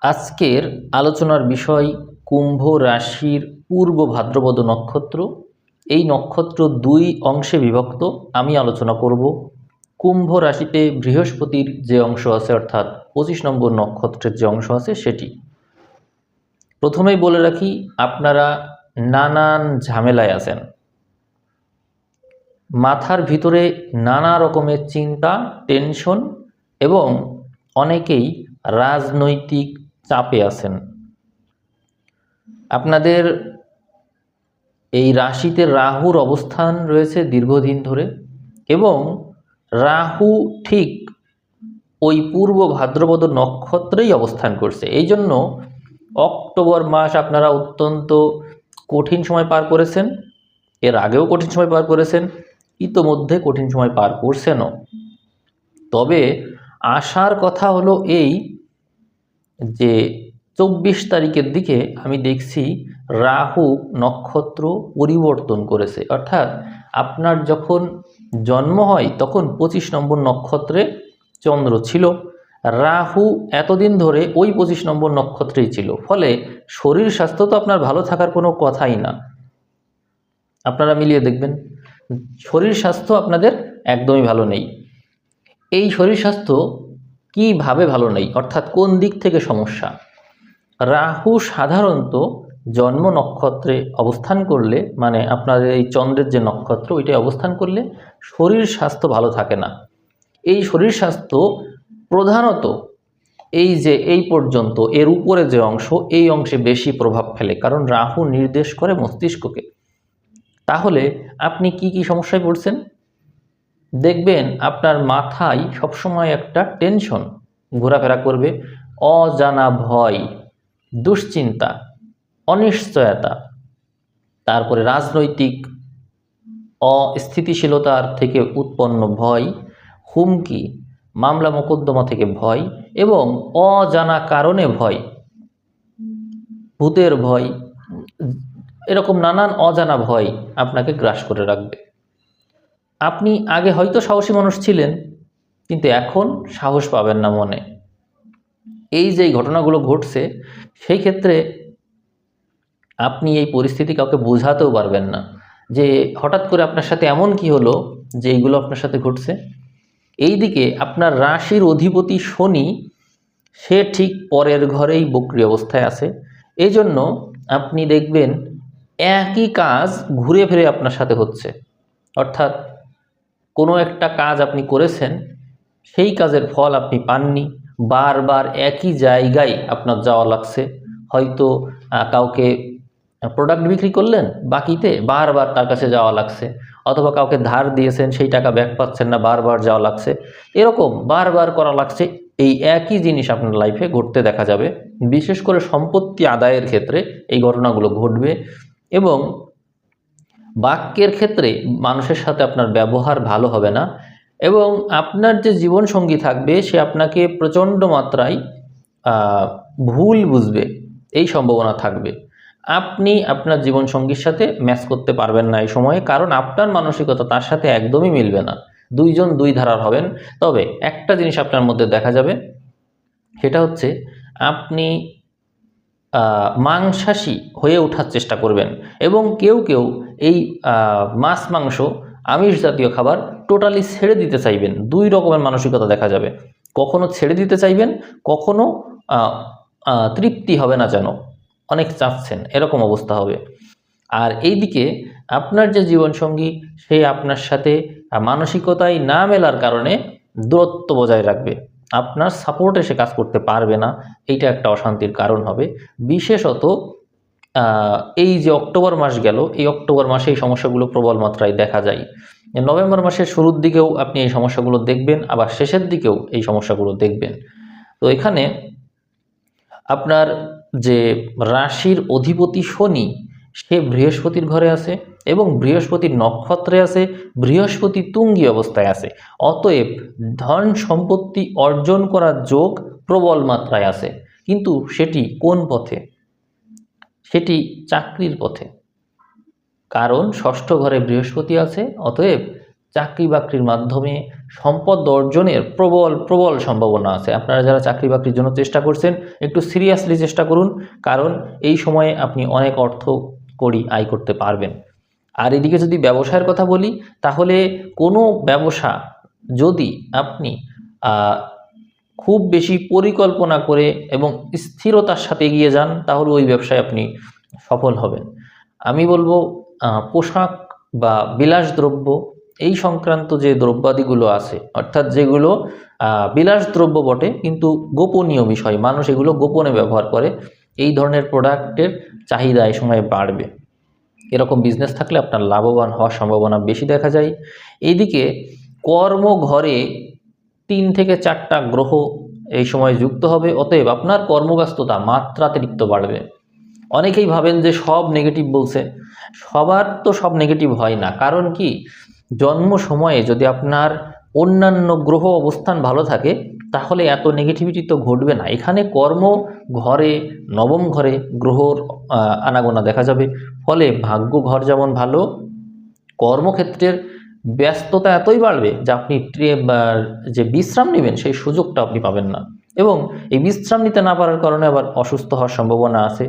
আজকের আলোচনার বিষয় কুম্ভ রাশির পূর্ব ভাদ্রপদ নক্ষত্র। এই নক্ষত্র দুই অংশে বিভক্ত, আমি আলোচনা করব। কুম্ভ রাশিতে বৃহস্পতির যে অংশ আছে, অর্থাৎ পঁচিশ নম্বর নক্ষত্রের যে অংশ আছে, সেটি। প্রথমেই বলে রাখি, আপনারা নানান ঝামেলায় আছেন। মাথার ভিতরে নানা রকমের চিন্তা, টেনশন এবং অনেকেই রাজনৈতিক চাপে আছেন। আপনাদের এই রাশিতে রাহুর অবস্থান রয়েছে দীর্ঘদিন ধরে এবং রাহু ঠিক ওই পূর্ব ভাদ্রপদ নক্ষত্রেই অবস্থান করছে। এই জন্য অক্টোবর মাস আপনারা অত্যন্ত কঠিন সময় পার করেছেন। এর আগেও কঠিন সময় পার করেছেন, ইতোমধ্যে কঠিন সময় পার করছেনও। তবে আসার কথা হলো এই যে চব্বিশ তারিখের দিকে আমি দেখছি রাহু নক্ষত্র পরিবর্তন করেছে। অর্থাৎ আপনার যখন জন্ম হয়, তখন পঁচিশ নম্বর নক্ষত্রে চন্দ্র ছিল। রাহু এতদিন ধরে ওই পঁচিশ নম্বর নক্ষত্রেই ছিল। ফলে শরীর স্বাস্থ্য তো আপনার ভালো থাকার কোনো কথাই না। আপনারা মিলিয়ে দেখবেন, শরীর স্বাস্থ্য আপনাদের একদমই ভালো নেই। এই শরীর স্বাস্থ্য কীভাবে ভালো নেই? অর্থাৎ কোন দিক থেকে সমস্যা? রাহু সাধারণত জন্ম নক্ষত্রে অবস্থান করলে মানে আপনাদের এই চন্দ্রের যে নক্ষত্র ওইটাই অবস্থান করলে শরীর স্বাস্থ্য ভালো থাকে না। এই শরীর স্বাস্থ্য প্রধানত এই যে এই পর্যন্ত, এর উপরে যে অংশ, এই অংশে বেশি প্রভাব ফেলে, কারণ রাহু নির্দেশ করে মস্তিষ্ককে। তাহলে আপনি কি কি সমস্যায় পড়ছেন? দেখবেন আপনার মাথায় সবসময় একটা টেনশন ঘোরাফেরা করবে, অজানা ভয়, দুশ্চিন্তা, অনিশ্চয়তা, তারপরে রাজনৈতিক অস্থিতিশীলতার থেকে উৎপন্ন ভয়, হুমকি, মামলা মোকদ্দমা থেকে ভয় এবং অজানা কারণে ভয়, ভূতের ভয়, এরকম নানান অজানা ভয় আপনাকে গ্রাস করে রাখবে। আপনি আগে হয়তো সাহসী মানুষ ছিলেন, কিন্তু এখন সাহস পাবেন না মনে। এই যে ঘটনাগুলো ঘটছে, সেই ক্ষেত্রে আপনি এই পরিস্থিতি কাউকে বোঝাতেও পারবেন না যে হঠাৎ করে আপনার সাথে এমন কি হলো যে এইগুলো আপনার সাথে ঘটছে। এই দিকে আপনার রাশির অধিপতি শনি, সে ঠিক পরের ঘরেই বক্রি অবস্থায় আছে। এই জন্য আপনি দেখবেন একই কাজ ঘুরে ফিরে আপনার সাথে হচ্ছে। অর্থাৎ কোনো একটা কাজ আপনি করেছেন, সেই কাজের ফল আপনি পাননি, বারবার একই জায়গায় আপনার যাওয়া লাগছে, হয়তো কাউকে প্রোডাক্ট বিক্রি করলেন বাকিতে বারবার তার কাছে যাওয়া লাগছে, অথবা কাউকে ধার দিয়েছেন সেই টাকা ব্যাক পাচ্ছেন না, বারবার যাওয়া লাগছে, এরকম বারবার করা লাগছে, এই একই জিনিস আপনার লাইফে ঘটতে দেখা যাবে। বিশেষ করে সম্পত্তি আদায়ের ক্ষেত্রে এই ঘটনাগুলো ঘটবে এবং বাক্যের ক্ষেত্রে মানুষের সাথে আপনার ব্যবহার ভালো হবে না এবং আপনার যে জীবনসঙ্গী থাকবে, সে আপনাকে প্রচণ্ড মাত্রায় ভুল বুঝবে, এই সম্ভাবনা থাকবে। আপনি আপনার জীবনসঙ্গীর সাথে ম্যাচ করতে পারবেন না এই সময়ে, কারণ আপনার মানসিকতা তার সাথে একদমই মিলবে না। দুইজন দুই ধারার হবেন। তবে একটা জিনিস আপনার মধ্যে দেখা যাবে, সেটা হচ্ছে আপনি মাংসাশী হয়ে ওঠার চেষ্টা করবেন এবং কেউ কেউ এই মাছ, মাংস, আমিষ জাতীয় খাবার টোটালি ছেড়ে দিতে চাইবেন। দুই রকমের মানসিকতা দেখা যাবে। কখনো ছেড়ে দিতে চাইবেন, কখনো তৃপ্তি হবে না যেন। অনেক চাচ্ছেন, এরকম অবস্থা হবে। আর এইদিকে আপনার যে জীবনসঙ্গী, সে আপনার সাথে মানসিকতায় না মেলার কারণে দূরত্ব বজায় রাখবে। আপনার সাপোর্টে সে কাজ করতে পারবে না, এইটা একটা অশান্তির কারণ হবে। বিশেষত এই যে অক্টোবর মাস গেল, এই অক্টোবর মাসে এই সমস্যাগুলো প্রবল মাত্রায় দেখা যায়। নভেম্বর মাসের শুরুর দিকেও আপনি এই সমস্যাগুলো দেখবেন, আবার শেষের দিকেও এই সমস্যাগুলো দেখবেন। তো এখানে আপনার যে রাশির অধিপতি শনি, সে বৃহস্পতির ঘরে আছে। এবং বৃহস্পতির নক্ষত্রে আছে, বৃহস্পতি তুঙ্গি অবস্থায় আছে। অতএব ধন সম্পত্তি অর্জন করার যোগ প্রবল মাত্রায় আছে। কিন্তু সেটি কোন পথে? সেটি চাকরির পথে। কারণ ষষ্ঠ ঘরে বৃহস্পতি আছে, অতএব চাকরি বাকরির মাধ্যমে সম্পদ অর্জনের প্রবল প্রবল সম্ভাবনা আছে। আপনারা যারা চাকরি বাকরির জন্য চেষ্টা করছেন, একটু সিরিয়াসলি চেষ্টা করুন। কারণ এই সময়ে আপনি অনেক অর্থ করি আয় করতে পারবেন। আর এদিকে যদি ব্যবসায়ের কথা বলি তাহলে কোনো ব্যবসা যদি আপনি খুব বেশি পরিকল্পনা করে এবং স্থিরতার সাথে এগিয়ে যান তাহলে ওই ব্যবসায় আপনি সফল হবেন। আমি বলব পোশাক বা বিলাসদ্রব্য এই সংক্রান্ত যে দ্রব্যাদিগুলো আছে অর্থাৎ যেগুলো আহ, বিলাসদ্রব্য বটে কিন্তু গোপনীয় বিষয় মানুষ এগুলো গোপনে ব্যবহার করে এই ধরনের প্রোডাক্টের চাহিদা এই সময় বাড়বে। এরকম বিজনেস থাকলে আপনার লাভবান হওয়ার সম্ভাবনা বেশি দেখা যায়। এইদিকে কর্মঘরে তিন থেকে চারটা গ্রহ এই সময় যুক্ত হবে, অতএব আপনার কর্মব্যস্ততা মাত্রাতিরিক্ত বাড়বে। অনেকেই ভাবেন যে সব নেগেটিভ বলছে, সবার তো সব নেগেটিভ হয় না। কারণ কি? জন্ম সময়ে যদি আপনার অন্যান্য গ্রহ অবস্থান ভালো থাকে, তাহলে এত নেগেটিভিটি তো ঘটবে না। এখানে কর্ম ঘরে নবম ঘরে গ্রহর আনাগোনা দেখা যাবে। ফলে ভাগ্য ঘর যেমন ভালো, কর্মক্ষেত্রের ব্যস্ততা এতই বাড়বে যে আপনি যে বিশ্রাম নেবেন সেই সুযোগটা আপনি পাবেন না। এবং এই বিশ্রাম নিতে না পারার কারণে আবার অসুস্থ হওয়ার সম্ভাবনা আছে,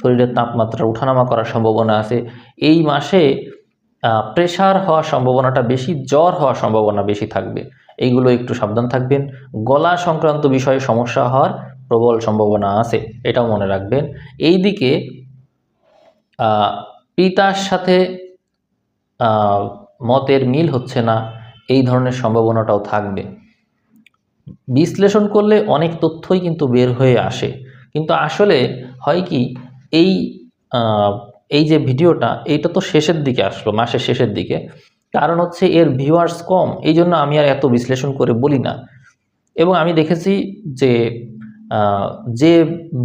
শরীরের তাপমাত্রা উঠানামা করার সম্ভাবনা আছে। এই মাসে প্রেশার হওয়ার সম্ভাবনাটা বেশি, জ্বর হওয়ার সম্ভাবনা বেশি থাকবে। এইগুলো একটু সাবধান থাকবেন। গলা সংক্রান্ত বিষয়ে সমস্যা হওয়ার প্রবল সম্ভাবনা আছে, এটাও মনে রাখবেন। এই দিকে পিতার সাথে মতের মিল হচ্ছে না, এই ধরনের সম্ভাবনাটাও থাকবে। বিশ্লেষণ করলে অনেক তথ্যই কিন্তু বের হয়ে আসে। কিন্তু আসলে হয় কি, এই এই যে ভিডিওটা, এইটা তো শেষের দিকে আসলো, মাসের শেষের দিকে। কারণ হচ্ছে এর ভিউয়ার্স কম, এই জন্য আমি আর এত বিশ্লেষণ করে বলি না। এবং আমি দেখেছি যে যে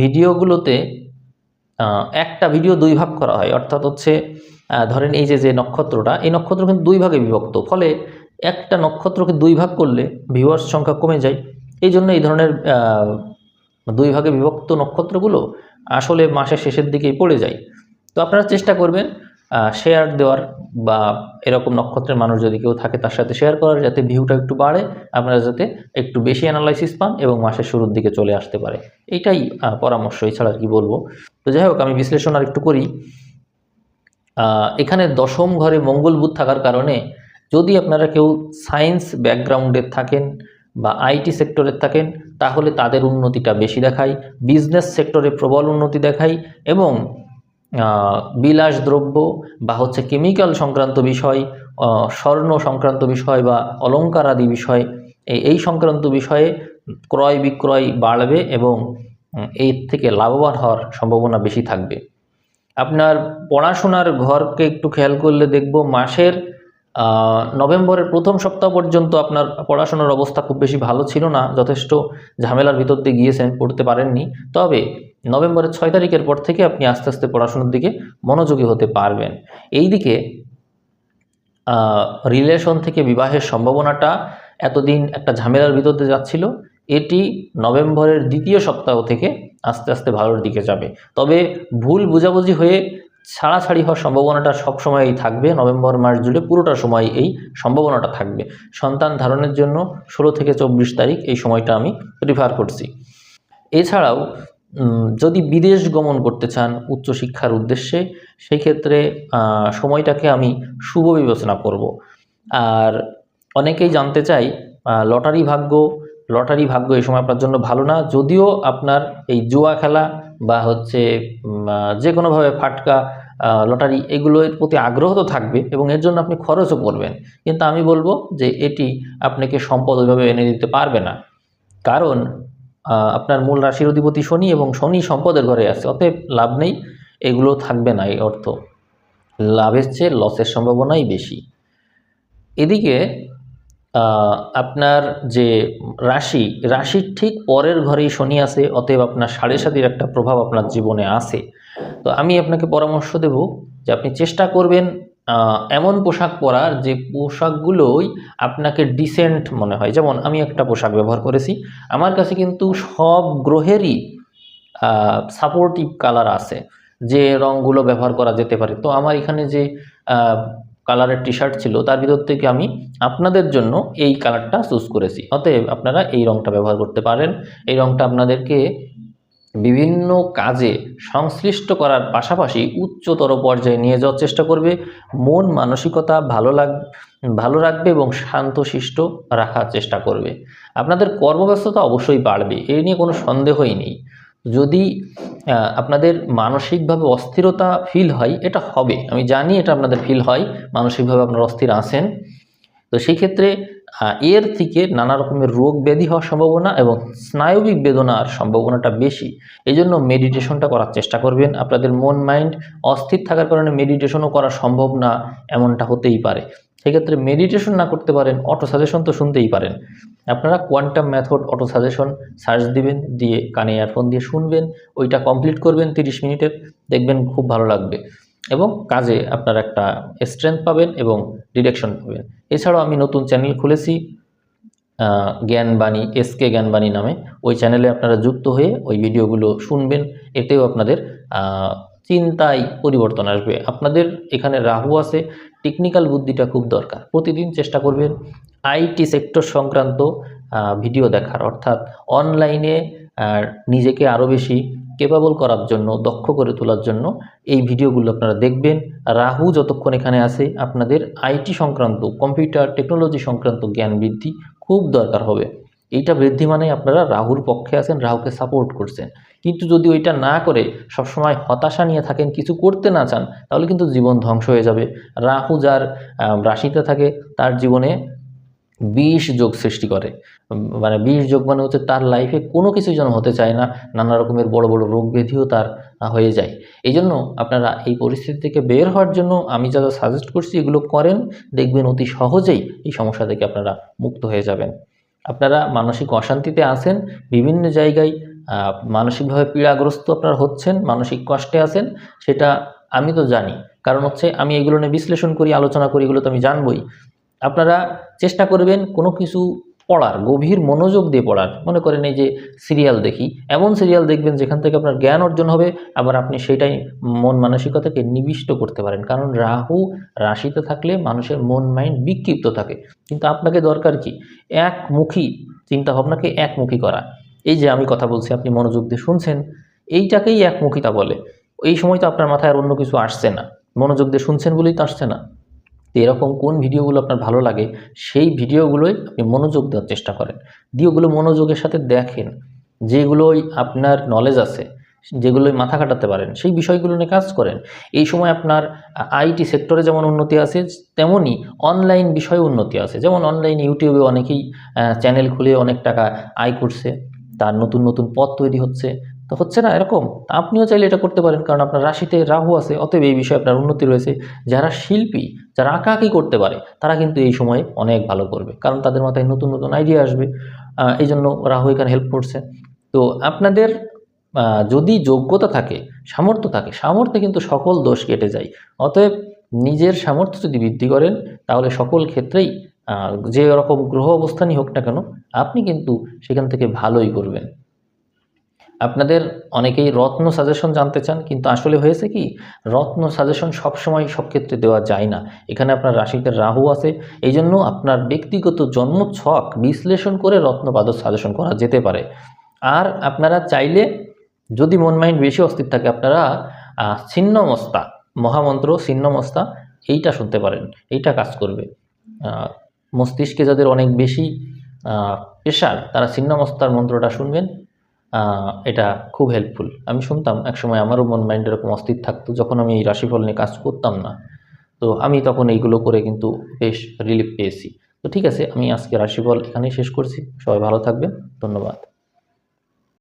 ভিডিওগুলোতে একটা ভিডিও দুই ভাগ করা হয়। অর্থাৎ হচ্ছে ধরেন এই যে যে নক্ষত্রটা এই নক্ষত্র কিন্তু দুই ভাগে বিভক্ত। ফলে একটা নক্ষত্রকে দুই ভাগ করলে ভিউয়ার্স সংখ্যা কমে যায়। এই জন্য এই ধরনের দুই ভাগে বিভক্ত নক্ষত্রগুলো আসলে মাসের শেষের দিকেই পড়ে যায়। তো আপনারা চেষ্টা করবেন শেয়ার দেওয়ার বা এরকম নক্ষত্রের মানুষ যদি কেউ থাকে তার সাথে শেয়ার করার যাতে ভিউটা একটু বাড়ে আপনারা যাতে একটু বেশি অ্যানালাইসিস পান এবং মাসের শুরুর দিকে চলে আসতে পারে। এইটাই আহ, পরামর্শ এছাড়া কি বলব। তো যাই হোক, আমি বিশ্লেষণ আর একটু করি। এখানে দশম ঘরে মঙ্গল বুধ থাকার কারণে যদি আপনারা কেউ সায়েন্স ব্যাকগ্রাউন্ডের থাকেন বা আইটি সেক্টরের থাকেন, তাহলে তাদের উন্নতিটা বেশি দেখায়, বিজনেস সেক্টরে প্রবল উন্নতি দেখায় এবং বিলাস দ্রব্য বা হচ্ছে কেমিক্যাল সংক্রান্ত বিষয় স্বর্ণ সংক্রান্ত বিষয় বা অলংকার আদি বিষয় এই সংক্রান্ত বিষয়ে ক্রয় বিক্রয় বাড়বে এবং এর থেকে লাভবান হওয়ার সম্ভাবনা বেশি থাকবে। আপনার পড়াশোনার ঘরকে একটু খেয়াল করলে দেখব মাসের নভেম্বরের প্রথম সপ্তাহ পর্যন্ত আপনার পড়াশোনার অবস্থা খুব বেশি ভালো ছিল না, যথেষ্ট ঝামেলার ভিতর দিয়ে গিয়েছেন, পড়তে পারেননি। তবে নভেম্বরের ছয় তারিখের পর থেকে আপনি আস্তে আস্তে পড়াশোনার দিকে মনোযোগী হতে পারবেন। এই দিকে রিলেশন থেকে বিবাহের সম্ভাবনাটা এতদিন একটা ঝামেলার ভিতর দিয়ে যাচ্ছিল এটি নভেম্বরের দ্বিতীয় সপ্তাহ থেকে আস্তে আস্তে ভালোর দিকে যাবে। তবে ভুল বোঝাবুঝি হয়ে ছাড়াছাড়ি হওয়ার সম্ভাবনাটা সবসময়ই থাকবে। নভেম্বর মাস জুড়ে পুরোটা সময় এই সম্ভাবনাটা থাকবে। সন্তান ধারণের জন্য ষোলো থেকে চব্বিশ তারিখ এই সময়টা আমি প্রিফার করছি। এছাড়াও যদি বিদেশ গমন করতে চান উচ্চশিক্ষার উদ্দেশ্যে সেই ক্ষেত্রে সময়টাকে আমি শুভ বিবেচনা করব। আর অনেকেই জানতে চাই লটারি ভাগ্য লটারি ভাগ্য এই সময় আপনার জন্য ভালো না। যদিও আপনার এই জুয়া খেলা বা হচ্ছে যে কোনোভাবে ফাটকা লটারি এগুলোর প্রতি আগ্রহ তো থাকবে এবং এর জন্য আপনি খরচও করবেন। কিন্তু আমি বলব যে এটি আপনাকে সম্পদ ওইভাবে এনে দিতে পারবে না। কারণ আপনার মূল রাশির অধিপতি শনি এবং শনি সম্পদের ঘরে আছে, অতএব লাভ নেই, এগুলো থাকবে না এই অর্থ। লাভের চেয়ে লসের সম্ভাবনাই বেশি। এদিকে আপনার যে রাশি, রাশির ঠিক পরের ঘরেই শনি আছে, অতএব আপনার সাড়ে সাতির একটা প্রভাব আপনার জীবনে আছে। তো আমি আপনাকে পরামর্শ দেব যে আপনি চেষ্টা করবেন এমন পোশাক পরার যে পোশাকগুলোই আপনাকে ডিসেন্ট মনে হয়। যেমন আমি একটা পোশাক ব্যবহার করেছি, আমার কাছে কিন্তু সব গ্রহেরই সাপোর্টিভ কালার আছে, যে রঙগুলো ব্যবহার করা যেতে পারে। তো আমার এখানে যে কালারের টি শার্ট ছিল, তার ভিতর থেকে আমি আপনাদের জন্য এই কালারটা চুজ করেছি। অতএব আপনারা এই রংটা ব্যবহার করতে পারেন। এই রংটা আপনাদেরকে বিভিন্ন কাজে সংশ্লিষ্ট করার পাশাপাশি উচ্চতর পর্যায়ে নিয়ে যাওয়ার চেষ্টা করবে। মন মানসিকতা ভালো লাগ, ভালো রাখবে এবং শান্তশিষ্ট রাখার চেষ্টা করবে। আপনাদের কর্মব্যস্ততা অবশ্যই বাড়বে, এ নিয়ে কোনো সন্দেহই নেই। যদি আপনাদের মানসিকভাবে অস্থিরতা ফিল হয়, এটা হবে। আমি জানি এটা আপনাদের ফিল হয়, মানসিকভাবে আপনারা অস্থির আসেন তো সেই ক্ষেত্রে এর থেকে নানা রকমের রোগ ব্যাধি হওয়ার সম্ভাবনা এবং স্নায়বিক বেদনার সম্ভাবনাটা বেশি। এই জন্য মেডিটেশনটা করার চেষ্টা করবেন। আপনাদের মন মাইন্ড অস্থির থাকার কারণে মেডিটেশনও করা সম্ভব না, এমনটা হতেই পারে। সেক্ষেত্রে মেডিটেশন না করতে পারেন অটো সাজেশন তো শুনতেই পারেন। আপনারা quantum method auto suggestion search দিবেন, দিয়ে কানে ইয়ারফোন দিয়ে শুনবেন, ওইটা কমপ্লিট করবেন তিরিশ মিনিটের, দেখবেন খুব ভালো লাগবে। এবং কাজে আপনার একটা স্ট্রেংথ পাবেন এবং ডিরেকশন পাবেন। এছাড়াও আমি নতুন চ্যানেল খুলেছি জ্ঞানবাণী এস কে জ্ঞানবাণী নামে। ওই চ্যানেলে আপনারা যুক্ত হয়ে ওই ভিডিওগুলো শুনবেন, এতেও আপনাদের চিন্তায় পরিবর্তন আসবে। আপনাদের এখানে রাহু আছে টেকনিক্যাল বুদ্ধিটা খুব দরকার। প্রতিদিন চেষ্টা করবেন আইটি সেক্টর সংক্রান্ত ভিডিও দেখার। অর্থাৎ অনলাইনে নিজেকে আরও বেশি কেপাবল করার জন্য, দক্ষ করে তোলার জন্য এই ভিডিওগুলো আপনারা দেখবেন। রাহু যতক্ষণ এখানে আছে, আপনাদের আইটি সংক্রান্ত, কম্পিউটার টেকনোলজি সংক্রান্ত জ্ঞান বৃদ্ধি খুব দরকার হবে। এইটা বৃদ্ধি মানে আপনারা রাহুর পক্ষে আছেন, রাহুকে সাপোর্ট করছেন। কিন্তু যদি ওইটা না করে, সবসময় হতাশা নিয়ে থাকেন, কিছু করতে না চান, তাহলে কিন্তু জীবন ধ্বংস হয়ে যাবে। রাহু যার রাশিতে থাকে, তার জীবনে বিষ যোগ সৃষ্টি করে। মানে বিষ যোগ মানে হচ্ছে তার লাইফে কোনো কিছুই যেন হতে চায় না, নানা রকমের বড় বড় রোগ ব্যাধিও তার হয়ে যায়। এই জন্য আপনারা এই পরিস্থিতি থেকে বের হওয়ার জন্য আমি যা যা সাজেস্ট করছি এগুলো করেন, দেখবেন অতি সহজেই এই সমস্যা থেকে আপনারা মুক্ত হয়ে যাবেন। আপনারা মানসিক অশান্তিতে আছেন, বিভিন্ন জায়গায় মানসিকভাবে পীড়াগ্রস্ত আপনারা হচ্ছেন, মানসিক কষ্টে আছেন, সেটা আমি তো জানি। কারণ হচ্ছে আমি এগুলো নিয়ে বিশ্লেষণ করি, আলোচনা করি, এগুলো তো আমি জানবই। আপনারা চেষ্টা করবেন কোনো কিছু পড়ার, গভীর মনোযোগ দিয়ে পড়ার। মনে করেন এই যে সিরিয়াল দেখি, এমন সিরিয়াল দেখবেন যেখান থেকে আপনার জ্ঞান অর্জন হবে, আবার আপনি সেটাই মন মানসিকতাকে নিবিষ্ট করতে পারেন। কারণ রাহু রাশিতে থাকলে মানুষের মন মাইন্ড বিক্ষিপ্ত থাকে। কিন্তু আপনাকে দরকার কি? একমুখী চিন্তা ভাবনাকে একমুখী করা। এই যে আমি কথা বলছি, আপনি মনোযোগ দিয়ে শুনছেন, এইটাকেই একমুখিতা বলে। এই সময় তো আপনার মাথায় আর অন্য কিছু আসছে না। মনোযোগ দিয়ে শুনছেন বলেই তো আসছে না। এরকম কোন ভিডিওগুলো আপনার ভালো লাগে, সেই ভিডিওগুলোই আপনি মনোযোগ দেওয়ার চেষ্টা করেন। দিয়ে ওগুলো মনোযোগের সাথে দেখেন, যেগুলোই আপনার নলেজ আছে, যেগুলোই মাথা কাটাতে পারেন, সেই বিষয়গুলো নিয়ে কাজ করেন। এই সময় আপনার আইটি সেক্টরে যেমন উন্নতি আছে তেমনই অনলাইন বিষয়ে উন্নতি আছে। যেমন অনলাইন ইউটিউবে অনেকেই চ্যানেল খুলে অনেক টাকা আয় করছে, তার নতুন নতুন পথ তৈরি হচ্ছে। তো হচ্ছে না, এরকম? আপনিও চাইলে এটা করতে পারেন, কারণ আপনার রাশিতে রাহু আছে, অতএব এই বিষয়ে আপনার উন্নতি রয়েছে। যারা শিল্পী, যারা আঁকাআঁকি করতে পারে, তারা কিন্তু এই সময়ে অনেক ভালো করবে, কারণ তাদের মাথায় নতুন নতুন আইডিয়া আসবে। এই জন্য রাহু এখানে হেল্প করছে। তো আপনাদের যদি যোগ্যতা থাকে, সামর্থ্য থাকে, সামর্থ্যে কিন্তু সকল দোষ কেটে যায়। অতএব নিজের সামর্থ্য যদি বৃদ্ধি করেন, তাহলে সকল ক্ষেত্রেই যে রকম গ্রহ অবস্থানই হোক না কেন, আপনি কিন্তু সেখান থেকে ভালোই করবেন। আপনাদের অনেকেই রত্ন সাজেশন জানতে চান, কিন্তু আসলে হয়েছে কি? রত্ন সাজেশন সবসময় সব ক্ষেত্রে দেওয়া যায় না। এখানে আপনার রাশিতে রাহু আছে এই জন্য আপনার ব্যক্তিগত জন্ম ছক বিশ্লেষণ করে রত্নপাদক সাজেশন করা যেতে পারে। আর আপনারা চাইলে, যদি মন মাইন্ড বেশি অস্থির থাকে, আপনারা ছিন্নমস্তা, মহামন্ত্র ছিন্নমস্তা, এইটা শুনতে পারেন, এইটা কাজ করবে। মস্তিষ্কে যাদের অনেক বেশি প্রেশার তারা ছিন্নমস্তার মন্ত্রটা শুনবেন। এটা খুব হেল্পফুল আমি শুনতাম একসময় আমারও মন মাইন্ড এরকম অস্থির থাকতো, যখন আমি এই রাশিফল নিয়ে কাজ করতাম না। তো আমি তখন এইগুলো করে কিন্তু বেশ রিলিফ পেয়েছি। তো ঠিক আছে, আমি আজকে রাশিফল এখানেই শেষ করছি। সবাই ভালো থাকবেন। ধন্যবাদ।